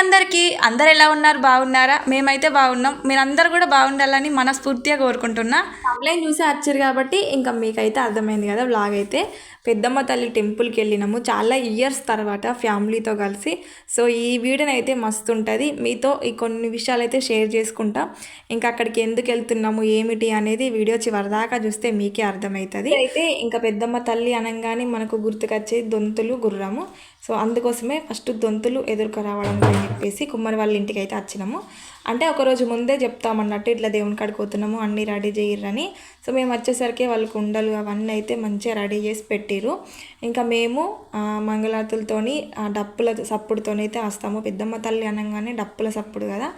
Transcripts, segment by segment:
అందరికీ అందరు ఎలా ఉన్నారు? బాగున్నారా? మేమైతే బాగున్నాం. మీరందరూ కూడా బాగుండాలని మనస్ఫూర్తిగా కోరుకుంటున్నా. కంప్లైంట్ చూసి వచ్చారు కాబట్టి ఇంకా మీకైతే అర్థమైంది కదా బ్లాగ్ అయితే. పెద్దమ్మ తల్లి టెంపుల్కి వెళ్ళినాము. చాలా ఇయర్స్ తర్వాత ఫ్యామిలీతో కలిసి. సో ఈ వీడియోని అయితే మస్తు ఉంటుంది. మీతో ఈ కొన్ని విషయాలు అయితే షేర్ చేసుకుంటా. ఇంకా అక్కడికి ఎందుకు వెళ్తున్నాము ఏమిటి అనేది వీడియో చివరిదాకా చూస్తే మీకే అర్థమవుతుంది. అయితే ఇంకా పెద్దమ్మ తల్లి అనగానే మనకు గుర్తుకొచ్చే దొంతులు గుర్రము. సో అందుకోసమే ఫస్ట్ దొంతులు ఎదుర్కొ రావడం అని చెప్పేసి కుమ్మరి వాళ్ళ ఇంటికి అయితే వచ్చినాము. అంటే ఒకరోజు ముందే చెప్తామన్నట్టు ఇట్లా దేవుని కాడికి పోతున్నాము అన్నీ రెడీ చేయరని సో మేము వచ్చేసరికి వాళ్ళ కుండలు అవన్నీ అయితే మంచిగా రెడీ చేసి పెట్టిరు ఇంకా మేము ఆ, మంగళాతులతోని ఆ డప్పుల సప్పుడుతోనైతే వస్తాము. పెద్దమ్మ తల్లి అనగానే డప్పుల సప్పుడు కదా.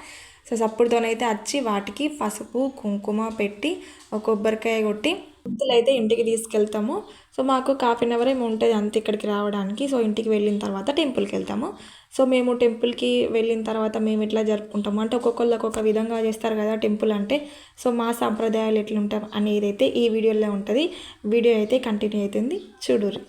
సో సప్పుడుతోనైతే వచ్చి వాటికి పసుపు కుంకుమ పెట్టి ఒక కొబ్బరికాయ కొట్టి గుర్తులు అయితే ఇంటికి తీసుకెళ్తాము. సో మాకు హాఫ్ అన్ అవర్ ఏమో ఉంటుంది అంత ఇక్కడికి రావడానికి. సో ఇంటికి వెళ్ళిన తర్వాత టెంపుల్కి వెళ్తాము. సో మేము టెంపుల్కి వెళ్ళిన తర్వాత మేము ఎట్లా జరుపుకుంటాము? అంటే ఒక్కొక్కళ్ళు ఒక్కొక్క విధంగా చేస్తారు కదా టెంపుల్ అంటే. సో మా సాంప్రదాయాలు ఎట్లుంటాం అనేది అయితే ఈ వీడియోలో ఉంటుంది. వీడియో అయితే కంటిన్యూ అవుతుంది. చూడుర్రి.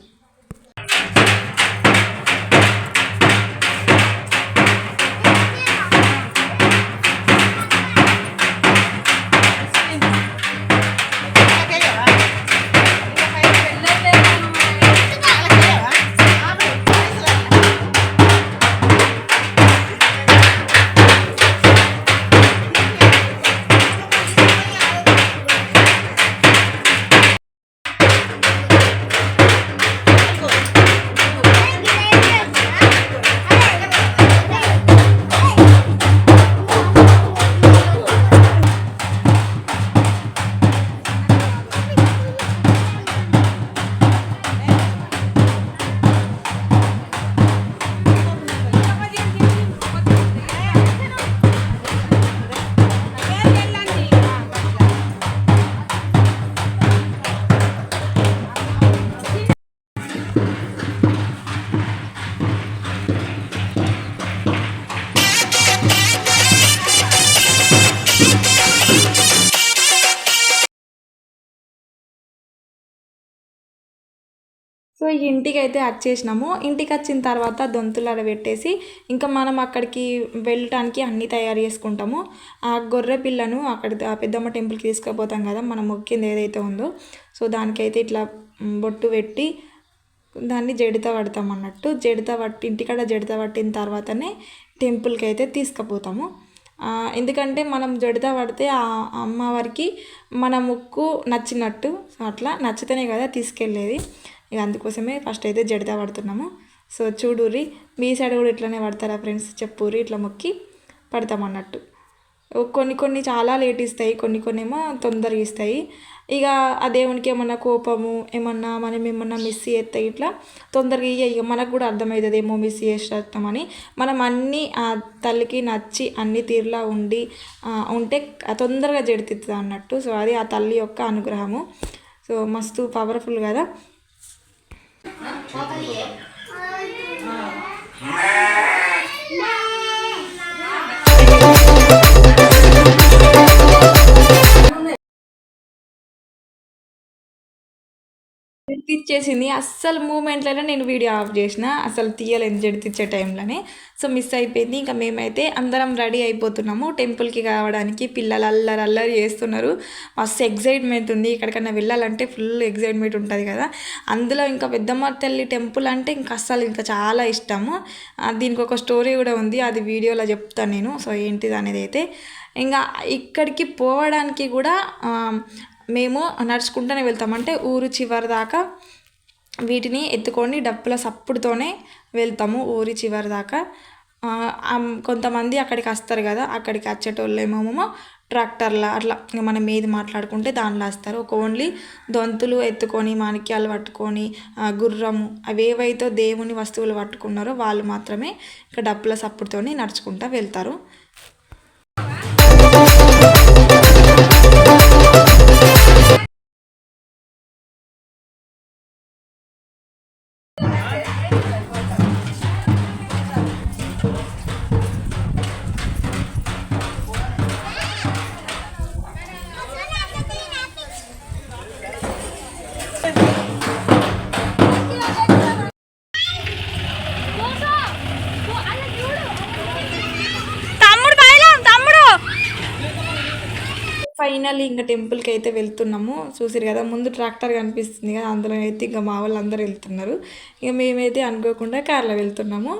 సో ఇంటికి అయితే వచ్చేసినాము ఇంటికి వచ్చిన తర్వాత దొంతులు పెట్టేసి ఇంకా మనం అక్కడికి వెళ్ళటానికి అన్నీ తయారు చేసుకుంటాము. ఆ గొర్రె పిల్లను అక్కడ పెద్దమ్మ టెంపుల్కి తీసుకుపోతాం కదా మనం మొక్కింది ఏదైతే ఉందో. సో దానికైతే ఇట్లా బొట్టు పెట్టి దాన్ని జడిత పడతాం అన్నట్టు. జడిత పట్టి ఇంటికాడ జడిత పట్టిన తర్వాతనే టెంపుల్కి అయితే తీసుకుపోతాము ఎందుకంటే మనం జడిత పడితే ఆ అమ్మవారికి మన ముక్కు నచ్చినట్టు అట్లా నచ్చితేనే కదా తీసుకెళ్ళేది. ఇక అందుకోసమే ఫస్ట్ అయితే జడిత పడుతున్నాము సో చూడుర్రి మీ సైడ్ కూడా ఇట్లనే పడతారా ఫ్రెండ్స్? చెప్పుర్రి ఇట్లా మొక్కి పడతామన్నట్టు కొన్ని కొన్ని చాలా లేట్ ఇస్తాయి కొన్ని కొన్ని ఏమో తొందరగా ఇస్తాయి. ఇక ఆ దేవునికి ఏమన్నా కోపము ఏమన్నా మనం ఏమన్నా మిస్ చేస్తే ఇట్లా తొందరగా ఇయ్య ఇక మనకు కూడా అర్థమవుతుంది ఏమో మిస్ చేసేస్తామని మనం అన్నీ ఆ తల్లికి నచ్చి అన్ని తీరులా ఉండి ఉంటే తొందరగా జడితిస్తుంది అన్నట్టు. సో అది ఆ తల్లి యొక్క అనుగ్రహము. సో మస్తు పవర్ఫుల్ కదా. પકડીએ હા. జడితిచ్చేసింది. అస్సలు మూమెంట్లోనే నేను వీడియో ఆఫ్ చేసిన అసలు తీయలేదు జడితిచ్చే టైంలోనే. సో మిస్ అయిపోయింది. ఇంకా మేమైతే అందరం రెడీ అయిపోతున్నాము. టెంపుల్కి కావడానికి పిల్లలు అల్లరి అల్లరి చేస్తున్నారు. మస్తు ఎగ్జైట్మెంట్ ఉంది. ఎక్కడికన్నా వెళ్ళాలంటే ఫుల్ ఎగ్జైట్మెంట్ ఉంటుంది కదా. అందులో ఇంకా పెద్దమ్మ తల్లి టెంపుల్ అంటే ఇంకా అస్సలు ఇంకా చాలా ఇష్టము. దీనికి ఒక స్టోరీ కూడా ఉంది. అది వీడియోలో చెప్తాను నేను. సో ఏంటిది అనేది అయితే. ఇంకా ఇక్కడికి పోవడానికి కూడా మేము నడుచుకుంటూనే వెళ్తాం. అంటే ఊరు చివరి దాకా వీటిని ఎత్తుకొని డప్పుల సప్పుడుతోనే వెళ్తాము ఊరి చివరి దాకా. కొంతమంది అక్కడికి వస్తారు కదా అక్కడికి వచ్చేటోళ్ళు ట్రాక్టర్ల అట్లా ఇంక మనం ఏది మాట్లాడుకుంటే దానిలో వస్తారు. ఒక ఓన్లీ దొంతులు ఎత్తుకొని మాణిక్యాలు పట్టుకొని గుర్రము గుర్రము అవేవైతే దేవుని వస్తువులు పట్టుకున్నారో వాళ్ళు మాత్రమే ఇక డప్పుల సప్పుడుతోని నడుచుకుంటూ వెళ్తారు. ఫైనల్లీ ఇంకా టెంపుల్కి అయితే వెళ్తున్నాము. చూసిరు కదా ముందు ట్రాక్టర్ కనిపిస్తుంది కదా అందులో అయితే ఇంకా మా వాళ్ళు అందరూ వెళ్తున్నారు. ఇక మేమైతే అనుకోకుండా కార్లో వెళ్తున్నాము.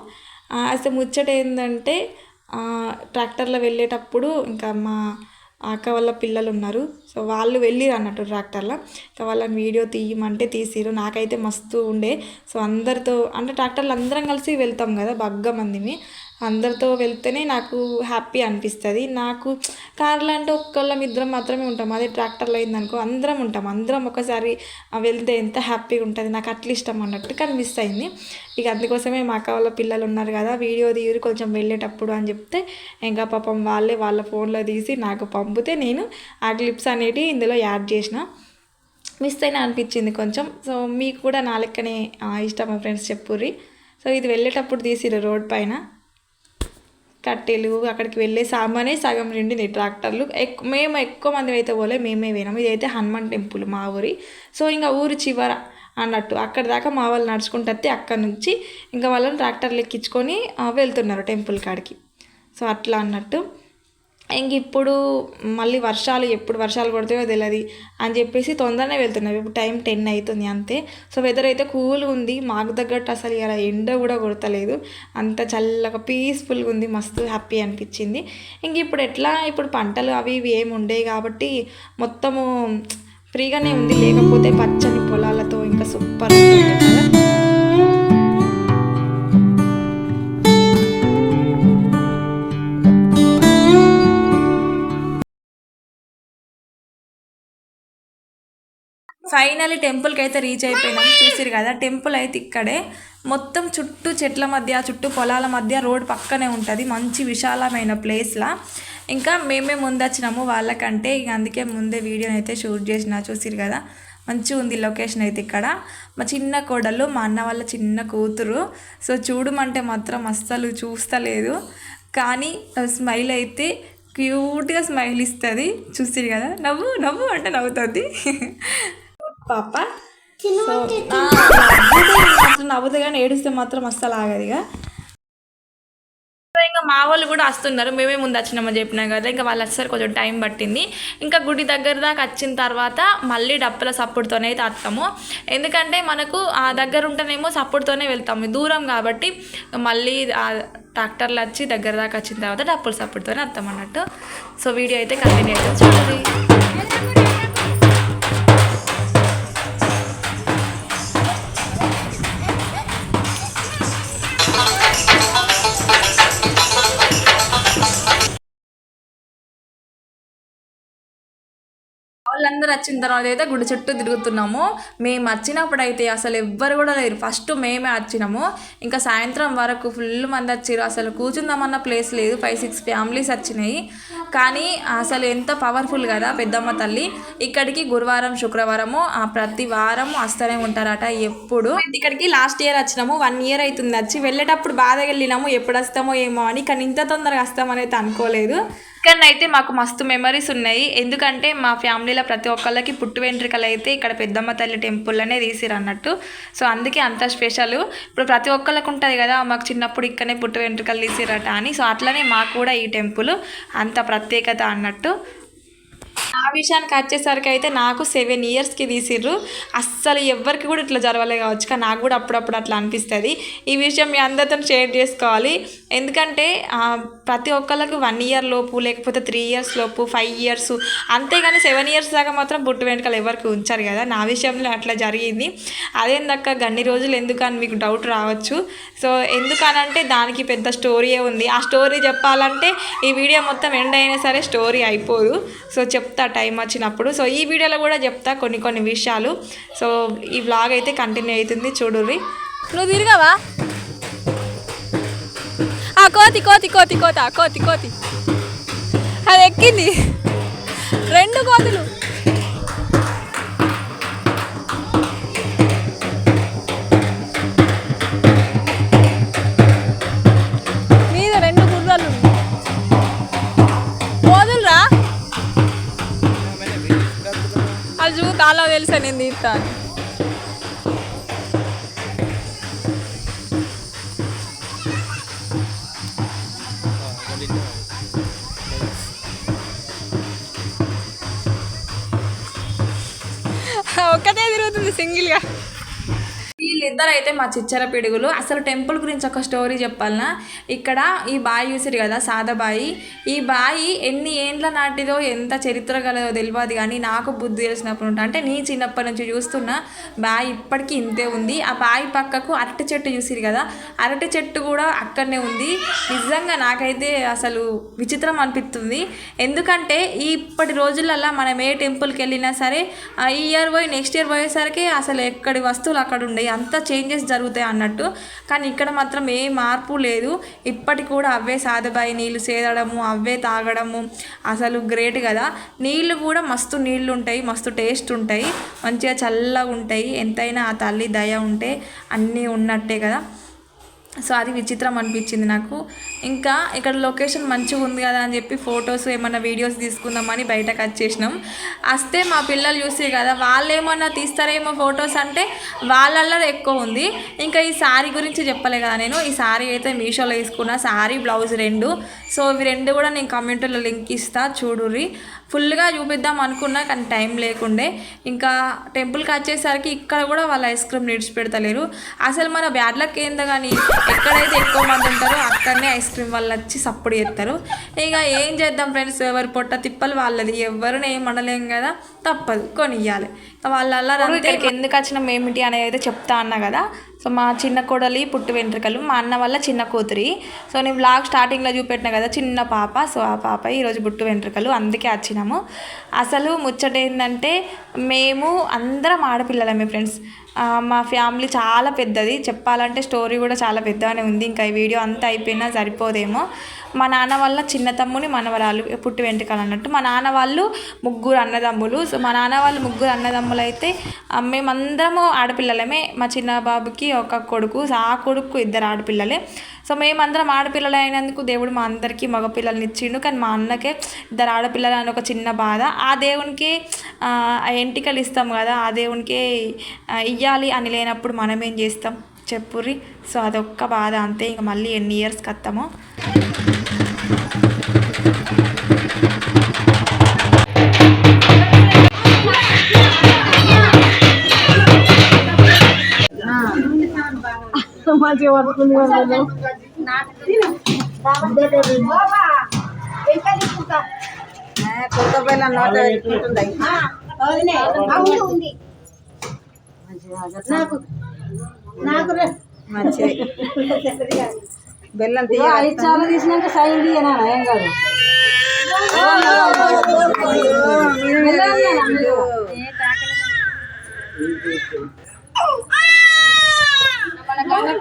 అసలు ముచ్చట ఏంటంటే ట్రాక్టర్లో వెళ్ళేటప్పుడు ఇంకా మా అక్క వాళ్ళ పిల్లలు ఉన్నారు. సో వాళ్ళు వెళ్ళిరు అన్నట్టు ట్రాక్టర్లో. ఇంకా వాళ్ళని వీడియో తీయమంటే తీసిరు నాకైతే మస్తు ఉండే. సో అందరితో అంటే ట్రాక్టర్లు అందరం కలిసి వెళ్తాం కదా బగ్గ మందిని అందరితో వెళ్తేనే నాకు హ్యాపీ అనిపిస్తుంది. నాకు కార్లో అంటే ఒక్కళ్ళం ఇద్దరం మాత్రమే ఉంటాం. అదే ట్రాక్టర్లో అయిందనుకో అందరం ఉంటాం. అందరం ఒకసారి వెళ్తే ఎంత హ్యాపీగా ఉంటుంది. నాకు అట్లా ఇష్టం అన్నట్టు కానీ మిస్ అయింది. ఇక అందుకోసమే మా అక్క వాళ్ళ పిల్లలు ఉన్నారు కదా వీడియో తీరు కొంచెం వెళ్ళేటప్పుడు అని చెప్తే ఇంకా పాపం వాళ్ళే వాళ్ళ ఫోన్లో తీసి నాకు పంపితే నేను ఆ క్లిప్స్ అనేటివి ఇందులో యాడ్ చేసిన. మిస్ అయినా అనిపించింది కొంచెం. సో మీకు కూడా నా లెక్కనే ఆ, ఇష్టమా ఫ్రెండ్స్ చెప్పుర్రి. సో ఇది వెళ్ళేటప్పుడు తీసిరు రోడ్ పైన. కట్టెలు అక్కడికి వెళ్ళే సామానే సగం నిండింది ట్రాక్టర్లు. ఎక్కు మేము ఎక్కువ మంది అయితే పోలే మేమే పోయినాం. ఇదైతే హనుమాన్ టెంపుల్ మా ఊరి. సో ఇంకా ఊరు చివర అన్నట్టు అక్కడ దాకా మా వాళ్ళు నడుచుకుంటే అక్కడి అక్కడ నుంచి ఇంకా వాళ్ళని ట్రాక్టర్లు ఎక్కించుకొని వెళ్తున్నారు టెంపుల్ కాడికి. సో అట్లా అన్నట్టు. ఇంక ఇప్పుడు మళ్ళీ వర్షాలు ఎప్పుడు వర్షాలు పడతాయో తెలియదు అని చెప్పేసి తొందరనే వెళ్తున్నాం. ఇప్పుడు టైం టెన్ అవుతుంది అంతే. సో వెదర్ అయితే కూల్ ఉంది. మాకు తగ్గట్టు అసలు ఇలా ఎండ కూడా కొడతలేదు. అంత చల్లగా పీస్ఫుల్గా ఉంది. మస్తు హ్యాపీ అనిపించింది. ఇంక ఇప్పుడు ఎట్లా? ఇప్పుడు పంటలు అవి ఇవి ఏమి ఉండేవి కాబట్టి మొత్తము ఫ్రీగానే ఉంది. లేకపోతే పచ్చని పొలాలతో ఇంకా సూపర్ ఉంటుంది కదా. ఫైనలీ టెంపుల్కి అయితే రీచ్ అయిపోయినాం. చూసిరు కదా టెంపుల్ అయితే ఇక్కడే. మొత్తం చుట్టూ చెట్ల మధ్య చుట్టూ పొలాల మధ్య రోడ్ పక్కనే ఉంటుంది. మంచి విశాలమైన ప్లేస్లా. ఇంకా మేమే ముందు వచ్చినాము వాళ్ళకంటే. ఇక అందుకే ముందే వీడియోని అయితే షూట్ చేసిన. చూసిరు కదా మంచిగా ఉంది లొకేషన్ అయితే ఇక్కడ. మా చిన్న కోడలు మా అన్న వాళ్ళ చిన్న కూతురు. సో చూడమంటే మాత్రం అస్సలు చూస్తలేదు. కానీ స్మైల్ అయితే క్యూట్గా స్మైల్ ఇస్తుంది. చూసిరు కదా నవ్వు నవ్వు అంటే నవ్వుతుంది. పాప. నవ్వుతుంది కానీ ఏడిస్తే మాత్రం అస్సలు ఆగదు ఇక. ఇంకా మా వాళ్ళు కూడా వస్తున్నారు. మేమే ముందు వచ్చినామని చెప్పినాం కదా ఇంకా వాళ్ళు వచ్చేసరికి కొంచెం టైం పట్టింది. ఇంకా గుడి దగ్గర దాకా వచ్చిన తర్వాత మళ్ళీ డప్పుల సప్పుడుతోనే అయితే వస్తాము ఎందుకంటే మనకు ఆ దగ్గర ఉంటేనేమో సప్పుడుతోనే వెళ్తాము. దూరం కాబట్టి మళ్ళీ ఆ ట్రాక్టర్లు వచ్చి దగ్గర దాకా వచ్చిన తర్వాత డప్పుల సప్పుడుతోనే వస్తాం అన్నట్టు సో వీడియో అయితే కంటిన్యూ అయితే చూడండి వాళ్ళందరూ వచ్చిన తర్వాత అయితే గుడి చుట్టూ తిరుగుతున్నాము. మేము వచ్చినప్పుడు అయితే అసలు ఎవ్వరు కూడా లేరు. ఫస్ట్ మేమే వచ్చినాము. ఇంకా సాయంత్రం వరకు ఫుల్ మంది వచ్చారు అసలు కూర్చుందామన్న ప్లేస్ లేదు. ఫైవ్ సిక్స్ ఫ్యామిలీస్ వచ్చినాయి. కానీ అసలు ఎంత పవర్ఫుల్ కదా పెద్దమ్మ తల్లి. ఇక్కడికి గురువారం శుక్రవారము ఆ ప్రతి వారం వస్తూనే ఉంటారట ఎప్పుడు. ఇక్కడికి లాస్ట్ ఇయర్ వచ్చినాము. వన్ ఇయర్ అవుతుంది. వచ్చి వెళ్ళేటప్పుడు బాధగా వెళ్ళినాము. ఎప్పుడు వస్తామో ఏమో అని. కానీ ఇంత తొందరగా వస్తామని అయితే అనుకోలేదు. ఇక్కడ అయితే మాకు మస్తు మెమరీస్ ఉన్నాయి. ఎందుకంటే మా ఫ్యామిలీలో ప్రతి ఒక్కళ్ళకి పుట్టు వెంట్రుకలు అయితే ఇక్కడ పెద్దమ్మ తల్లి టెంపుల్లోనే తీసిరు అన్నట్టు. సో అందుకే అంత స్పెషల్ ఇప్పుడు ప్రతి ఒక్కళ్ళకి ఉంటుంది కదా మాకు చిన్నప్పుడు ఇక్కడనే పుట్టు వెంట్రుకలు తీసిరట అని. సో అట్లనే మాకు కూడా ఈ టెంపుల్ అంత ప్రత్యేకత అన్నట్టు. ఆ విషయానికి వచ్చేసరికి అయితే నాకు సెవెన్ ఇయర్స్కి తీసిర్రు. అస్సలు ఎవ్వరికి కూడా ఇట్లా జరగలే కావచ్చు. కానీ నాకు కూడా అప్పుడప్పుడు అట్లా అనిపిస్తుంది. ఈ విషయం మీ అందరితో షేర్ చేసుకోవాలి. ఎందుకంటే ప్రతి ఒక్కళ్ళకి వన్ ఇయర్ లోపు లేకపోతే త్రీ ఇయర్స్ లోపు ఫైవ్ ఇయర్స్ అంతేగాని సెవెన్ ఇయర్స్ దాకా మాత్రం బుట్టు వెంటకలు ఎవరికి ఉంచారు కదా? నా విషయంలో అట్లా జరిగింది. అదేందక్క గన్ని రోజులు ఎందుకు అని మీకు డౌట్ రావచ్చు. సో ఎందుకనంటే దానికి పెద్ద స్టోరీయే ఉంది. ఆ స్టోరీ చెప్పాలంటే ఈ వీడియో మొత్తం ఎండ్ అయినా సరే స్టోరీ అయిపోదు. సో చెప్తా టైం వచ్చినప్పుడు. సో ఈ వీడియోలో కూడా చెప్తా కొన్ని కొన్ని విషయాలు. సో ఈ వ్లాగ్ అయితే కంటిన్యూ అవుతుంది. చూడుర్రి. నువ్వు తిరగవా? ఆ కోతి కోతి కోతి కోత కోతి కోతి. అది ఎక్కింది. రెండు కోతులు. మీద రెండు గుర్రాలు ಸನೆ ನೀತಾನ್ ಅವಕದ ಯಾವ್ದರು ಸಿಂಗಿಲ್ వీరిద్దరు అయితే మా చిచ్చర పిడుగులు. అసలు టెంపుల్ గురించి ఒక స్టోరీ చెప్పాలనా? ఇక్కడ ఈ బాయి చూసిరు కదా సాదబాయి ఈ బాయి ఎన్ని ఏండ్ల నాటిదో ఎంత చరిత్ర గలదో తెలియదు కానీ నాకు బుద్ధి తెలిసినప్పుడు ఉంటా. అంటే నీ చిన్నప్పటి నుంచి చూస్తున్న బాయి ఇప్పటికీ ఇంతే ఉంది. ఆ బాయి పక్కకు అరటి చెట్టు చూసిరు కదా అరటి చెట్టు కూడా అక్కడనే ఉంది. నిజంగా నాకైతే అసలు విచిత్రం అనిపిస్తుంది. ఎందుకంటే ఈ ఇప్పటి రోజులల్లో మనం ఏ టెంపుల్కి వెళ్ళినా సరే ఈ ఇయర్ పోయి నెక్స్ట్ ఇయర్ పోయేసరికి అసలు ఎక్కడి వస్తువులు అక్కడ ఉండేవి అంత చేంజెస్ జరుగుతాయి అన్నట్టు. కానీ ఇక్కడ మాత్రం ఏ మార్పు లేదు. ఇప్పటికి కూడా అవే సాధబాయి నీళ్ళు సేదడము అవే తాగడము అసలు గ్రేట్ కదా. నీళ్ళు కూడా మస్తు నీళ్ళు ఉంటాయి మస్తు టేస్ట్ ఉంటాయి. మంచిగా చల్లగా ఉంటాయి ఎంతైనా ఆ తల్లి దయ ఉంటే అన్నీ ఉన్నట్టే కదా. సో అది విచిత్రం అనిపించింది నాకు. ఇంకా ఇక్కడ లొకేషన్ మంచిగా ఉంది కదా అని చెప్పి ఫొటోస్ ఏమన్నా వీడియోస్ తీసుకుందామని బయటకు వచ్చేసినాం. వస్తే మా పిల్లలు చూసి కదా వాళ్ళు ఏమన్నా తీస్తారేమో ఫొటోస్ అంటే వాళ్ళల్లో ఎక్కువ ఉంది. ఇంకా ఈ శారీ గురించి చెప్పలే కదా నేను. ఈ శారీ అయితే మీషోలో తీసుకున్న శారీ బ్లౌజ్ రెండు. సో ఇవి రెండు కూడా నేను కమ్యూనిటీలో లింక్ ఇస్తా చూడుర్రి. ఫుల్గా చూపిద్దాం అనుకున్నా కానీ టైం లేకుండే. ఇంకా టెంపుల్కి వచ్చేసరికి ఇక్కడ కూడా వాళ్ళు ఐస్ క్రీమ్ నిడిచిపెడతలేరు అసలు మన బ్యాడ్ లక్ ఏందో కానీ ఎక్కడైతే ఎక్కువ మంది ఉంటారో అక్కడనే ఐస్ క్రీమ్ వాళ్ళు వచ్చి సప్పుడు చేస్తారు. ఇక ఏం చేద్దాం ఫ్రెండ్స్? ఎవరి పొట్ట తిప్పలు వాళ్ళది. ఎవరిని ఏం అనలేం కదా? తప్పదు. కొనియ్యాలి. వాళ్ళ ఇక్కడికి ఎందుకు వచ్చినాం? ఏమిటి అనేది అయితే చెప్తా అన్నా కదా. సో మా చిన్న కోడలి పుట్టు వెంట్రుకలు. మా అన్న వల్ల చిన్న కూతురి. సో నేను బ్లాగ్ స్టార్టింగ్లో చూపెట్టిన కదా చిన్న పాప. సో ఆ పాప ఈరోజు పుట్టు వెంట్రుకలు. అందుకే వచ్చినాము. అసలు ముచ్చట ఏంటంటే మేము అందరం ఆడపిల్లలమే ఫ్రెండ్స్. మా ఫ్యామిలీ చాలా పెద్దది. చెప్పాలంటే స్టోరీ కూడా చాలా పెద్దగానే ఉంది. ఇంకా ఈ వీడియో అంతా అయిపోయినా సరిపోదేమో. మా నాన్న వాళ్ళ చిన్న తమ్ముని మనవరాలు పుట్టి వెంట్రుకలు అన్నట్టు. మా నాన్న వాళ్ళు ముగ్గురు అన్నదమ్ములు. సో మా నాన్న వాళ్ళు ముగ్గురు అన్నదమ్ములు అయితే మేమందరము ఆడపిల్లలమే. మా చిన్న బాబుకి ఒక కొడుకు ఆ కొడుకు ఇద్దరు ఆడపిల్లలే. సో మేమందరం ఆడపిల్లలు అయినందుకు దేవుడు మా అందరికీ మగపిల్లల్ని ఇచ్చిండు. కానీ మా అన్నకే ఇద్దరు ఆడపిల్లలు అని ఒక చిన్న బాధ. ఆ దేవునికి ఆ ఎంటికలు ఇస్తాం కదా ఆ దేవునికి ఇయ్యాలి అని లేనప్పుడు మనం ఏం చేస్తాం? చెప్పుర్రి. సో అదొక్క బాధ అంతే. ఇంకా మళ్ళీ ఎన్ని ఇయర్స్కి వస్తామో మంచిగా పడుతుంది కొత్త పిల్ల నోట పెట్టుకుంటుంది నాకు నాకు మంచిది బెల్లం తీయ ఐదు సార్లు తీసినాక సైన్ తీయనా ఏం కాదు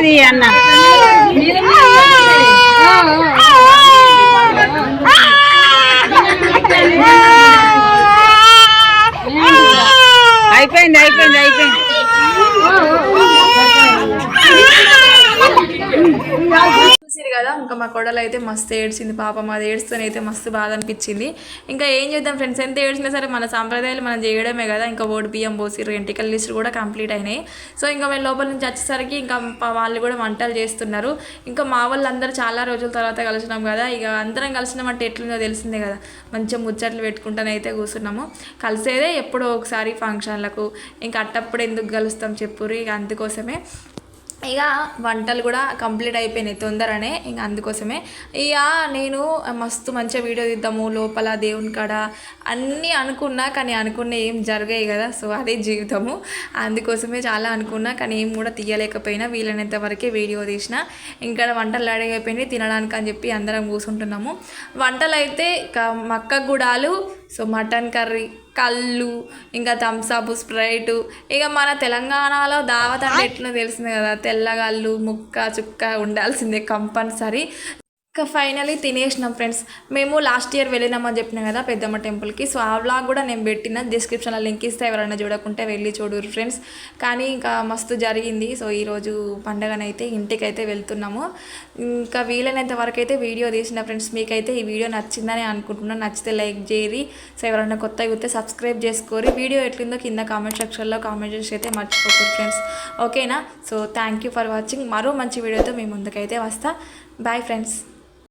మీద మీద తీయ అన్న అయిపోయింది అయిపోయింది అయిపోయింది చూసిరు కదా ఇంకా మా కొడలు అయితే మస్తు ఏడ్చింది పాపం అది ఏడుస్తూనే అయితే మస్తు బాధ అనిపించింది ఇంకా ఏం చేద్దాం ఫ్రెండ్స్ ఎంత ఏడ్చినా సరే మన సాంప్రదాయాలు మనం చేయడమే కదా. ఇంకా ఓడి బియ్యం పోసిర్రు ఎంటికల లిస్ట్ కూడా కంప్లీట్ అయినాయి. సో ఇంకా మేము లోపల నుంచి వచ్చేసరికి ఇంకా వాళ్ళు కూడా వంటలు చేస్తున్నారు. ఇంకా మా వాళ్ళందరూ చాలా రోజుల తర్వాత కలిసినాం కదా. ఇక అందరం కలిసినాం అంటే ఎట్లుందో తెలిసిందే కదా. మంచిగా ముచ్చట్లు పెట్టుకుంటానే అయితే కూర్చున్నాము. కలిసేదే ఎప్పుడో ఒకసారి ఫంక్షన్లకు. ఇంకా అట్టప్పుడు ఎందుకు కలుస్తాం చెప్పురు ఇక అందుకోసమే. ఇక వంటలు కూడా కంప్లీట్ అయిపోయినాయి తొందరనే. ఇంకా అందుకోసమే ఇక నేను మస్తు మంచిగా వీడియో తీద్దాము లోపల దేవుని కాడ అన్నీ అనుకున్నా కానీ అనుకున్న ఏం జరిగాయి కదా సో అదే జీవితము. అందుకోసమే చాలా అనుకున్నా కానీ ఏం కూడా తీయలేకపోయినా వీలైనంత వరకే వీడియో తీసిన. ఇంకా వంటలు రెడీ అయిపోయినాయి తినడానికి అని చెప్పి అందరం కూర్చుంటున్నాము వంటలు అయితే మక్క గుడాలు సో మటన్ కర్రీ కళ్ళు ఇంకా థమ్సప్ స్ప్రైట్. ఇక మన తెలంగాణలో దావత్ అంటే ఎట్లా తెలిసింది కదా తెల్లగళ్ళు ముక్క చుక్క ఉండాల్సిందే కంపల్సరీ. ఇంకా ఫైనలీ తినేసినాం ఫ్రెండ్స్ మేము లాస్ట్ ఇయర్ వెళ్ళినామని చెప్పినాం కదా పెద్దమ్మ టెంపుల్కి సో ఆ వ్లాగ్ కూడా నేను పెట్టిన. డిస్క్రిప్షన్లో లింక్ ఇస్తే ఎవరైనా చూడకుంటే వెళ్ళి చూడరు ఫ్రెండ్స్ కానీ ఇంకా మస్తు జరిగింది. సో ఈరోజు పండగనైతే ఇంటికైతే వెళ్తున్నాము. ఇంకా వీలైనంత వరకు అయితే వీడియో తీసిన ఫ్రెండ్స్ మీకైతే ఈ వీడియో నచ్చిందని అనుకుంటున్నాను నచ్చితే లైక్ చేయరి సో ఎవరైనా కొత్త అయితే సబ్స్క్రైబ్ చేసుకోరి. వీడియో ఎట్లుందో కింద కామెంట్ సెక్షన్లో కామెంట్ చేసి అయితే మర్చిపోకూడదు ఫ్రెండ్స్ ఓకేనా so thank you for watching మరో మంచి వీడియోతో మీ ముందుకైతే వస్తా. Bye friends